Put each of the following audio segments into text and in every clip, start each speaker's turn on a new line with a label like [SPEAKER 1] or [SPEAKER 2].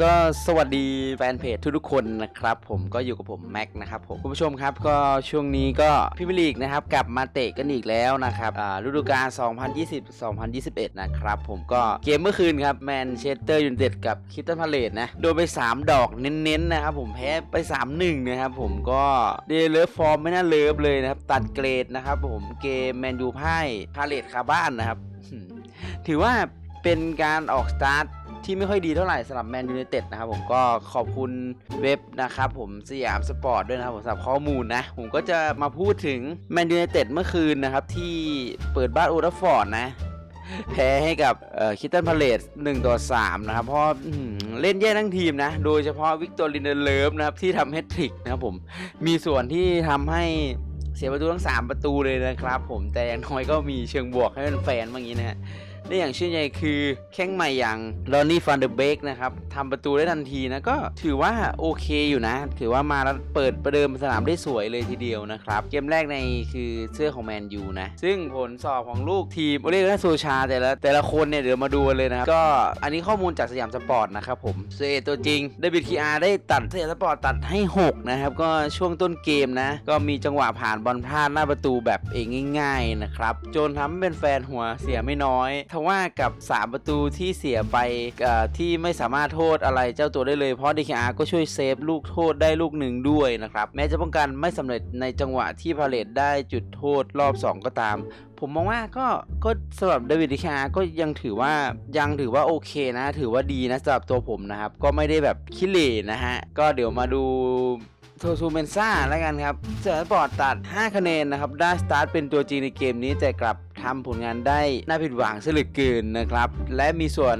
[SPEAKER 1] ก็สวัสดีแฟนเพจทุกๆคนนะครับ ผมก็อยู่กับผมแม็กนะครับผมคุณผู้ชมครับก็ช่วงนี้ก็พิมยร์ลีกนะครับกลับมาเตะกันอีกแล้วนะครับฤดูกาล 2020-2021 นะครับผมก็เกมเมื่อคืนครับแมนเชสเตอร์ยูไนเต็ดกับคิตตันพาเลตนะโดนไป 3 ดอกเน้นๆนะครับผมแพ้ไป 3-1 นะครับผมก็เดเลิฟฟอร์มไม่น่าเลิฟเลยนะครับตัดเกรดนะครับผมเกมแมนยูพ่ายพาเลตคาบ้านนะครับถือว่าเป็นการออกสตาร์ท ที่ไม่ค่อยดีเท่าไหร่สำหรับแมนยู i นเต็ดนะครับผมก็ขอบคุณเว็บนะครับผมสยามสปอร์ตด้วยนะครับผมสำหรับข้อมูลนะ ผมก็จะมาพูดถึงแมนยู i นเต็ดเมื่อคืนนะครับ ที่เปิดบ้านโอทัฟฟอร์ดนะแพ้ให้กับคิตตันพาเลส1ต่อ3นะครับ เพราะเล่นแย่ทั้งทีมนะ โดยเฉพาะวิกตอรินเดเลฟนะครับ ที่ทำแฮตทริกนะครับผม มีส่วนที่ทำให้เสียประตูทั้ง 3 ประตูเลยนะครับผมแต่อย่างน้อยก็มีเชิงบวกให้แฟนๆบางนี้นะฮะ และอย่างชื่นใหญ่คือแข้งใหม่อย่างลอนนี่ฟันเดอร์เบกนะครับทำประตูได้ทันทีนะก็ถือว่าโอเคอยู่นะ ถือว่ามาแล้วเปิดประเดิมสนามได้สวยเลยทีเดียวนะครับ เกมแรกในคือเสื้อของแมนยูนะ ซึ่งผลสอบของลูกทีมโอเล่และโซชาแต่ละแต่ละคนเนี่ยเดี๋ยวมาดูกันเลยนะครับ ก็อันนี้ข้อมูลจากสยามสปอร์ตนะครับผมเซตัวจริงเดวิดคีอาร์ได้ตัดสยามสปอร์ตตัดให้ 6 นะครับ ก็ช่วงต้นเกมนะ ก็มีจังหวะผ่านบอลพลาดหน้าประตูแบบเองง่าย ๆนะครับจนทำให้เป็นแฟนหัวเสียไม่น้อยทว่ากับ 3 ประตูที่เสียไปที่ไม่สามารถโทษอะไรเจ้าตัวได้เลย เพราะ DKR ก็ช่วยเซฟลูกโทษได้ลูกหนึ่งด้วยนะครับ แม้จะป้องกันไม่สำเร็จในจังหวะที่พาเลตได้จุดโทษรอบ 2 ก็ตาม ผมมองว่าก็ก็สำหรับเดวิดดิคาก็ยังถือว่ายังถือว่าโอเคนะ ถือว่าดีนะสำหรับตัวผมนะครับ ก็ไม่ได้แบบขี้เหร่นะฮะ ก็เดี๋ยวมาดู โทซูเมนซ่าแล้วกันครับ เสือสปอร์ตตัด 5 คะแนนนะครับ ได้สตาร์ทเป็นตัวจริงในเกมนี้แต่กลับทำผลงานได้น่าผิดหวังเสลือเกินนะครับ และมีส่วน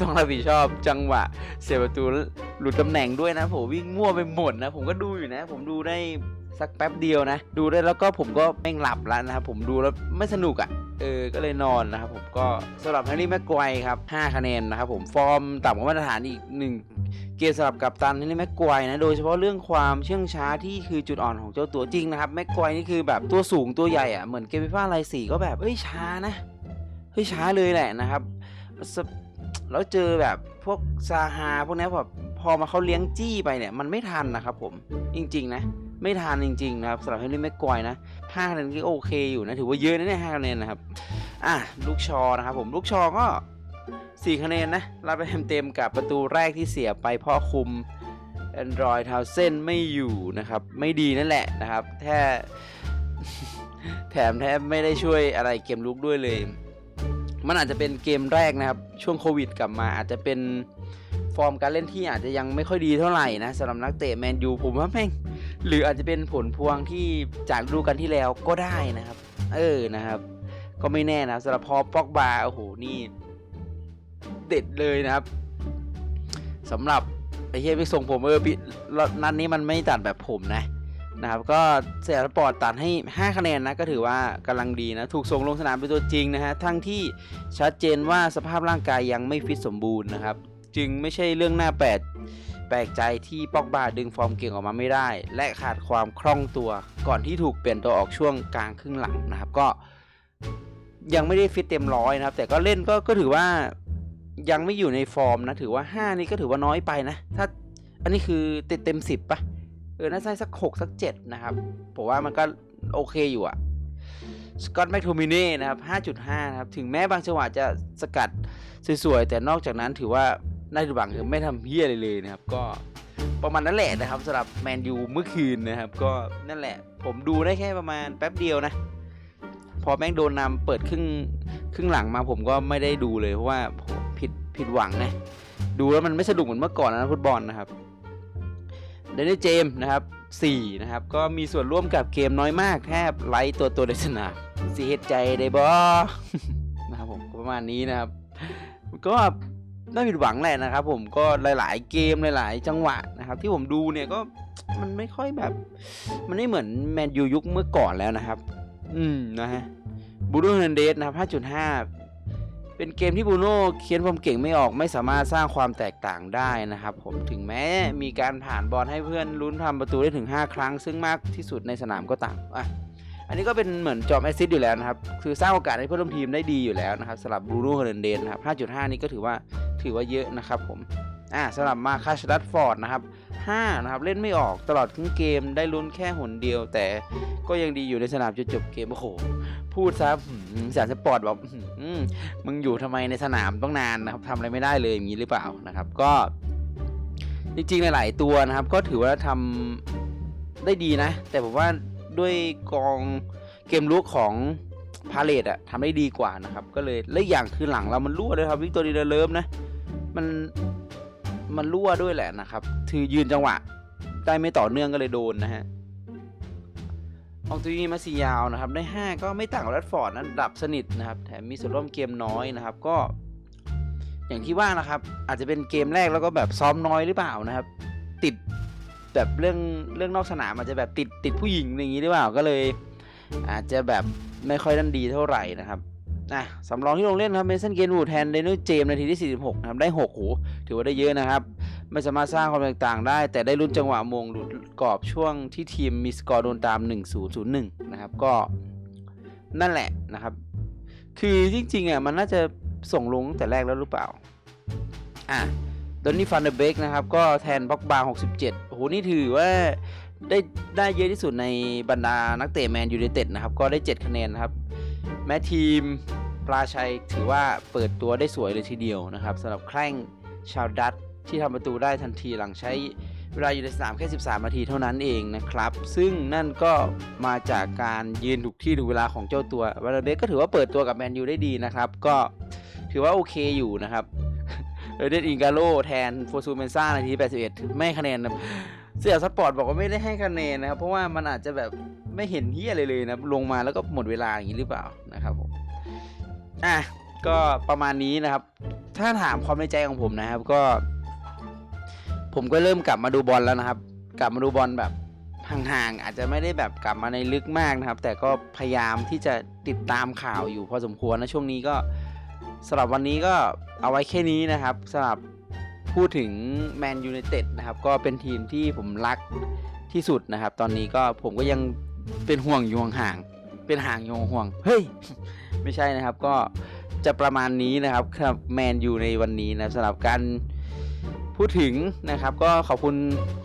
[SPEAKER 1] ต้องรับผิดชอบจังหวะ เสียประตูหลุดตำแหน่งด้วยนะผมวิ่งมั่วไปหมดนะ ผมก็ดูอยู่นะ ผมดูได้สักแป๊บเดียวนะ ดูได้แล้วก็ผมก็แม่งหลับแล้วนะครับผมดูแล้วไม่สนุกอะ่ะ เออก็เลยนอนนะครับผมก็สำหรับแฮร์รี่แม็กไกวครับ5คะแนนนะครับผมฟอร์มต่ำกว่ามาตรฐานอีก 1 เกมสำหรับกัปตันแฮร์รี่แม็กไกวนะโดยเฉพาะเรื่องความเชื่องช้าที่คือจุดอ่อนของเจ้าตัวจริงนะครับแม็กไกวนี่คือแบบตัวสูงตัวใหญ่อะ่ะเหมือนเกมพิฟ้าไรสีก็แบบเฮ้ยช้านะเฮ้ยช้าเลยแหละนะครับแล้วเจอแบบพวกซาฮาพวกนี้แบบพอมาเขาเลี้ยงจี้ไปเนี่ยมันไม่ทันนะครับผมจริง ๆ นะ ไม่ทานจริงๆนะครับสำหรับเฮนรี่แม็กกวยนะห้าคะแนนก็โอเคอยู่นะถือว่าเยอะนะเนี่ยห้าคะแนนนะครับอะลูกชอนะครับผมลูกชอก็สี่คะแนนนะรับไปเต็มๆกับประตูแรกที่เสียไปเพราะคุม Android ทาวเส้นไม่อยู่นะครับ ไม่ดีนั่นแหละนะครับแท้แถมแทบไม่ได้ช่วยอะไรเกมลุกด้วยเลย มันอาจจะเป็นเกมแรกนะครับ ช่วงโควิดกลับมาอาจจะเป็นฟอร์มการเล่นที่อาจจะยังไม่ค่อยดีเท่าไหร่นะสำหรับนักเตะแมนยูผมว่าแม่ง หรืออาจจะเป็นผลพวงที่จากฤดูกันที่แล้วก็ได้นะครับ เออนะครับ ก็ไม่แน่นะสำหรับพอปอกบาโอ้โหนี่เด็ดเลยนะครับสำหรับไอ้เฮียไปส่งผมเออปินัดนี้มันไม่ตัดแบบผมนะนะครับ ก็เสียสปอร์ตตัดให้ 5 คะแนนนะ ก็ถือว่ากำลังดีนะ ถูกส่งลงสนามเป็นตัวจริงนะฮะ ทั้งที่ชัดเจนว่าสภาพร่างกายยังไม่ฟิตสมบูรณ์นะครับ จึงไม่ใช่เรื่องหน่าแปลก แปลกใจที่ปอกบาดึงฟอร์มเก่งออกมาไม่ได้ และขาดความคล่องตัว ก่อนที่ถูกเปลี่ยนตัวออกช่วงกลางครึ่งหลังนะครับ ก็ยังไม่ได้ฟิตเต็มร้อยนะครับ แต่ก็เล่นก็ก็ถือว่ายังไม่อยู่ในฟอร์มนะ ถือว่า 5 นี่ก็ถือว่าน้อยไปนะ ถ้าอันนี้คือเต็มเต็มสิบปะเออน่าจะสัก 6 สัก 7 นะครับ ผมว่ามันก็โอเคอยู่อะสกอตแมคโทมิเน่นะครับ 5.5 นะครับ ถึงแม้บางจังหวะจะสกัดสวยๆ แต่นอกจากนั้นถือว่า น่าจะหวังคือไม่ทำเพี้ยอะไรเลยนะครับ ก็ประมาณนั้นแหละนะครับสำหรับแมนยูเมื่อคืนนะครับ ก็นั่นแหละ ผมดูได้แค่ประมาณแป๊บเดียวนะ พอแม่งโดนนำเปิดครึ่งครึ่งหลังมาผมก็ไม่ได้ดูเลยเพราะว่าผิดผิดหวังนะดูแล้วมันไม่สนุกเหมือนเมื่อก่อนนะฟุตบอลนะครับเดนนี่เจมส์นะครับ4นะครับ ก็มีส่วนร่วมกับเกมน้อยมากแทบไร้ตัวตัวในสนามสีเหตุใจได้บอนะครับผมประมาณนี้นะครับ ก็ น่าผิดหวังแหละนะครับ ผมก็หลาย ๆ เกมหลาย ๆ จังหวะนะครับ ที่ผมดูเนี่ยก็มันไม่ค่อยแบบ มันไม่เหมือนแมนยูยุคเมื่อก่อนแล้วนะครับ อืมนะฮะบูโน่เฮนเดสนะครับ 5.5 เป็นเกมที่บูโน่เคียนความเก่งไม่ออกไม่สามารถสร้างความแตกต่างได้นะครับ ผมถึงแม้มีการผ่านบอลให้เพื่อนลุ้นทำประตูได้ถึง 5 ครั้ง ซึ่งมากที่สุดในสนามก็ตามอะอันนี้ก็เป็นเหมือนจอมแอสซิสต์อยู่แล้วนะครับ คือสร้างโอกาสให้เพื่อนร่วมทีมได้ดีอยู่แล้วนะครับสำหรับบูโน่เฮเรนเดนนะครับ 5.5 นี้ก็ถือว่า ถือว่าเยอะนะครับผมอ่าสำหรับมาคาชดัตฟอร์ดนะครับ5นะครับเล่นไม่ออกตลอดทั้งเกมได้ลุ้นแค่หนเดียว แต่ก็ยังดีอยู่ในสนามจนจบเกมโอ้โหพูดซะสารสปอร์ตบอกมึงอยู่ทำไมในสนามต้องนานนะครับทำอะไรไม่ได้เลยอย่างนี้หรือเปล่านะครับก็ จริงๆหลายๆตัวนะครับ ก็ถือว่าทำได้ดีนะ แต่ผมว่าด้วยกองเกมลุกของพาเลตอะทำได้ดีกว่านะครับ ก็เลยและอย่างคือหลังเรามันรั่วด้วยครับวิกตอรีเลิฟนะ มันมันรั่วด้วยแหละนะครับ คือยืนจังหวะ ได้ไม่ต่อเนื่องก็เลยโดนนะฮะอองตุยมาซียาวนะครับ ได้ 5 ก็ไม่ต่างกับแรดฟอร์ดนั้นดับสนิทนะครับ แถมมีส่วนร่วมเกมน้อยนะครับ ก็ อย่างที่ว่านะครับ อาจจะเป็นเกมแรกแล้วก็แบบซ้อมน้อยหรือเปล่านะครับ ติดแบบเรื่องเรื่องนอกสนามอาจจะแบบติดติดผู้หญิงอย่างนี้หรือเปล่าก็เลย อาจจะแบบไม่ค่อยดันดีเท่าไหร่นะครับ อะสำรองที่ลงเล่นครับเมสันเกนวูดแทนเดนิลเจมส์นาทีที่ 46นะครับได้6โหถือว่าได้เยอะนะครับ ไม่สามารถสร้างความแตกต่างได้ แต่ได้ลุ้นจังหวะมงหลุดกรอบช่วงที่ทีมมีสกอร์โดนตาม 1-0-0-1 นะครับ ก็นั่นแหละนะครับ คือจริงๆอะมันน่าจะส่งลงตั้งแต่แรกแล้วหรือเปล่า อะดอนนี่ฟันเดอร์เบกนะครับ ก็แทนบ็อกบาร์67โอ้โหนี่ถือว่าได้ได้เยอะที่สุดในบรรดานักเตะแมนยูไนเต็ดนะครับ ก็ได้ 7 คะแนนนะครับ แม้ทีมปลาชัยถือว่าเปิดตัวได้สวยเลยทีเดียวนะครับสำหรับแคร่งชาวดัตที่ทำประตูได้ทันทีหลังใช้เวลาอยู่ในสนามแค่ 13 นาทีเท่านั้นเองนะครับ ซึ่งนั่นก็มาจากการยืนถูกที่ถูกเวลาของเจ้าตัววาลเบกก็ถือว่าเปิดตัวกับแมนยูได้ดีนะครับ ก็ถือว่าโอเคอยู่นะครับเอเดนอิงกาโลแทนโฟซูเมนซ่านาที 81 ไม่คะแนนนะเสียสปอร์ตบอกว่าไม่ได้ให้คะแนนนะครับ เพราะว่ามันอาจจะแบบ ไม่เห็นเฮียอะไรเลยนะลงมาแล้วก็หมดเวลาอย่างนี้หรือเปล่านะครับผมอะก็ประมาณนี้นะครับ ถ้าถามความในใจของผมนะครับก็ ผมก็เริ่มกลับมาดูบอลแล้วนะครับ กลับมาดูบอลแบบห่างๆอาจจะไม่ได้แบบกลับมาในลึกมากนะครับ แต่ก็พยายามที่จะติดตามข่าวอยู่พอสมควรนะช่วงนี้ก็สำหรับวันนี้ก็เอาไว้แค่นี้นะครับสำหรับพูดถึงแมนยู i นเต็ดนะครับ ก็เป็นทีมที่ผมรักที่สุดนะครับ ตอนนี้ก็ผมก็ยัง เป็นห่วงอยู่ห่างๆเป็นห่างอยู่ห่วง เฮ้ย ไม่ใช่นะครับ ก็จะประมาณนี้นะครับครับแมนยูในวันนี้นะสำหรับการพูดถึงนะครับ ก็ขอบคุณ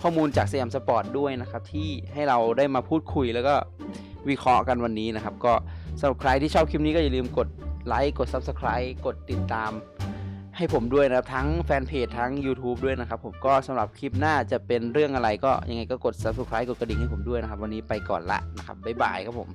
[SPEAKER 1] ข้อมูลจากสยามสปอร์ตด้วยนะครับ ที่ให้เราได้มาพูดคุยแล้วก็วิเคราะห์กันวันนี้นะครับ ก็สำหรับใครที่ชอบคลิปนี้ก็อย่าลืมกดไลค์กด Subscribe กดติดตาม ให้ผมด้วยนะครับ ทั้งแฟนเพจทั้ง YouTube ด้วยนะครับ ผมก็สำหรับคลิปหน้าจะเป็นเรื่องอะไรก็ยังไงก็กด Subscribe กดกระดิ่งให้ผมด้วยนะครับ วันนี้ไปก่อนละนะครับบ๊ายบายครับผม